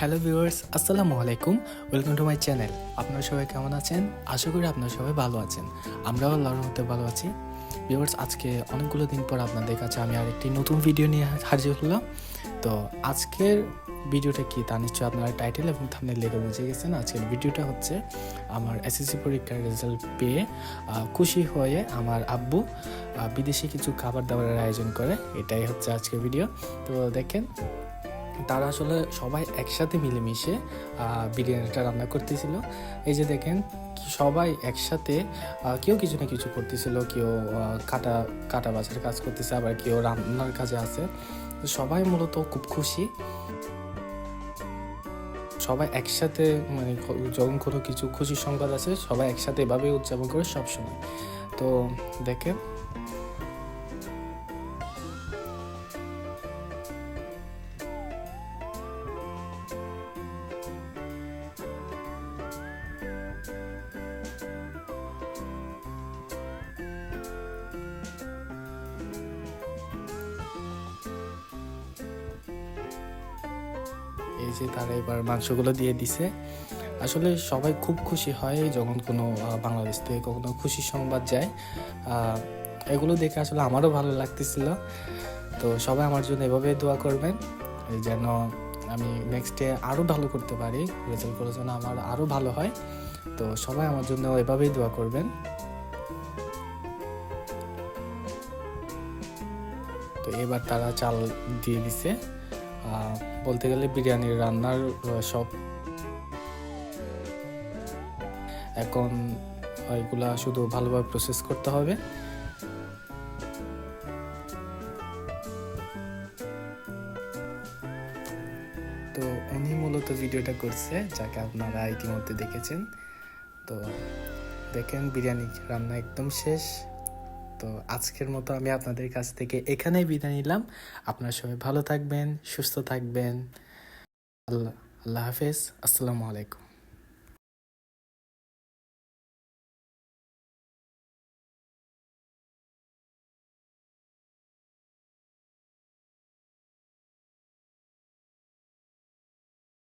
Hello viewers, আসসালামু আলাইকুম। Welcome to my channel আপনারা সবাই কেমন আছেন? আশা করি আপনারা সবাই ভালো আছেন। আমরাও আল্লাহর মধ্যে ভালো আছি। ভিউয়ার্স, আজকে অনেকগুলো দিন পর আপনাদের কাছে আমি আরেকটি নতুন ভিডিও নিয়ে হাজির হলাম। তো আজকের ভিডিওটা কি তা নিশ্চয়ই আপনারা টাইটেল এবং থামনেল লেগে বুঝে গেছেন। আজকের ভিডিওটা হচ্ছে আমার এসএসসি পরীক্ষার রেজাল্ট পেয়ে খুশি হয়ে আমার আব্বু বিদেশি কিছু খাবার দাবারের আয়োজন করে। এটাই হচ্ছে আজকের ভিডিও তো দেখেন তারা আসলে সবাই একসাথে মিলেমিশে বিরিয়ানিটা রান্না করতেছিল। এই যে দেখেন, সবাই একসাথে কেউ কিছু না কিছু করতেছিল, কেউ কাটা কাটা বাছার কাজ করতেছে, আবার কেউ রান্নার কাজে আছে। সবাই মূলত খুব খুশি। সবাই একসাথে মানে যখন কোনো কিছু খুশির সংবাদ আছে সবাই একসাথে এভাবে উদযাপন করে সবসময়। তো দেখেন এই যে তারা এবার মাংসগুলো দিয়ে দিছে। আসলে সবাই খুব খুশি হয় যখন কোনো বাংলাদেশ থেকে কখনো খুশি সংবাদ যায়। এগুলো দেখে আসলে আমারও ভালো লাগতেছিল। তো সবাই আমার জন্য এভাবে দোয়া করবেন যেন আমি নেক্সটে আরও ভালো করতে পারি। রেজাল্ট রেজাল্টগুলো যেন আমার আরও ভালো হয়। তো সবাই আমার জন্য এভাবেই দোয়া করবেন। তো এবার তারা চাল দিয়ে দিছে। বলতে গেলে বিরিয়ানির রান্নার সব। এখন এগুলা শুধু ভালোভাবে প্রসেস করতে হবে। তো উনি মূলত ভিডিওটা করছে, যাকে আপনারা ইতিমধ্যে দেখেছেন। তো দেখেন বিরিয়ানি রান্না একদম শেষ। তো আজকের মতো আমি আপনাদের কাছ থেকে এখানেই বিদায় নিলাম। আপনারা সবাই ভালো থাকবেন, সুস্থ থাকবেন। আল্লাহ আল্লাহ হাফেজ। আসসালামু আলাইকুম।